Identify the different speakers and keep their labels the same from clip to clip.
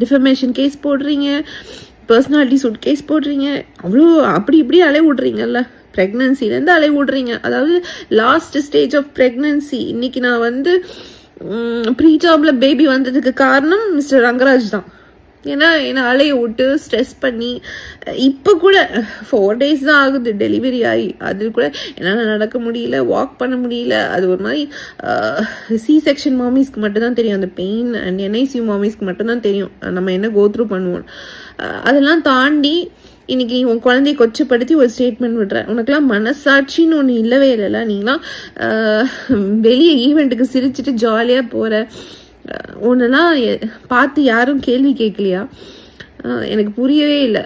Speaker 1: Defamation case போடுறீங்க. Personality suit case போடுறீங்க. அவ்வளோ அப்படி இப்படி அலை விட்றீங்கல்ல ப்ரெக்னன்சிலேருந்து அலை விட்றீங்க அதாவது லாஸ்ட் ஸ்டேஜ் ஆஃப் ப்ரெக்னன்சி இன்னைக்கு நான் வந்து ப்ரீ ஜாபில் பேபி வந்ததுக்கு காரணம் மிஸ்டர் ரங்கராஜ் தான். ஏன்னா என்னை அலைய விட்டு ஸ்ட்ரெஸ் பண்ணி இப்போ கூட ஃபோர் டேஸ் தான் ஆகுது டெலிவரி ஆகி அது கூட என்னால் நடக்க முடியல வாக் பண்ண முடியல. அது ஒரு மாதிரி சி செக்ஷன் மாமிஸ்க்கு மட்டும்தான் தெரியும். அந்த பெயின் அண்ட் என்ஐசியூ மாமிஸ்க்கு மட்டும்தான் தெரியும். நம்ம என்ன கோத்ரூ பண்ணுவோம். அதெல்லாம் தாண்டி இன்னைக்கு உன் குழந்தைய கொச்சப்படுத்தி ஒரு ஸ்டேட்மெண்ட் விடுறேன். உனக்குலாம் மனசாட்சின்னு ஒன்று இல்லவே இல்லைல்ல நீங்களாம் வெளியே ஈவெண்ட்டுக்கு சிரிச்சிட்டு ஜாலியாக போகிற ஒன்றெல்லாம் பார்த்து யாரும் கேள்வி கேட்கலையா எனக்கு புரியவே இல்லை.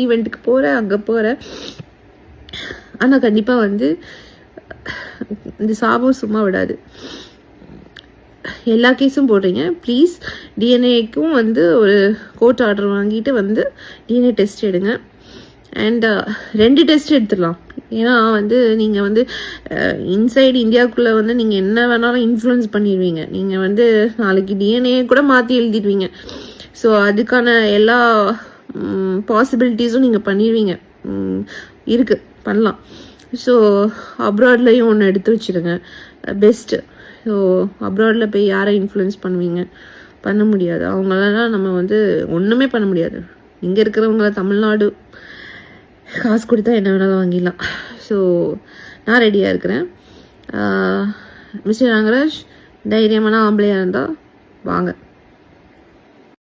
Speaker 1: ஈவெண்ட்டுக்கு போகிற அங்கே போகிற ஆனால் கண்டிப்பாக வந்து இந்த சாபம் சும்மா விடாது. எல்லா கேஸும் போடுறீங்க. ப்ளீஸ் டிஎன்ஏக்கும் வந்து ஒரு கோர்ட் ஆர்டர் வாங்கிட்டு வந்து டிஎன்ஏ டெஸ்ட் எடுங்க. அண்ட் ரெண்டு டெஸ்ட் எடுத்துடலாம். ஏன்னா வந்து நீங்கள் வந்து இன்சைடு இந்தியாவுக்குள்ளே வந்து நீங்கள் என்ன வேணாலும் இன்ஃப்ளூயன்ஸ் பண்ணிடுவீங்க. நீங்கள் வந்து நாளைக்கு டிஎன்ஏ கூட மாற்றி எழுதிடுவீங்க. ஸோ அதுக்கான எல்லா பாசிபிலிட்டிஸும் நீங்கள் பண்ணிடுவீங்க. இருக்குது பண்ணலாம். ஸோ அப்ராட்லேயும் ஒன்று எடுத்து வச்சுருங்க. பெஸ்ட்டு ஸோ அப்ராடில் போய் யாரை இன்ஃப்ளூயன்ஸ் பண்ணுவீங்க? பண்ண முடியாது. அவங்களெல்லாம் நம்ம வந்து ஒன்றுமே பண்ண முடியாது. இங்கே இருக்கிறவங்கள தமிழ்நாடு காசு கொடுத்தா என்ன வேணாலும் வாங்கிடலாம். ஸோ நான் ரெடியாக இருக்கிறேன். மிஸ்டர் ரங்கராஜ் தைரியமான ஆம்பளையாக இருந்தால் வாங்க.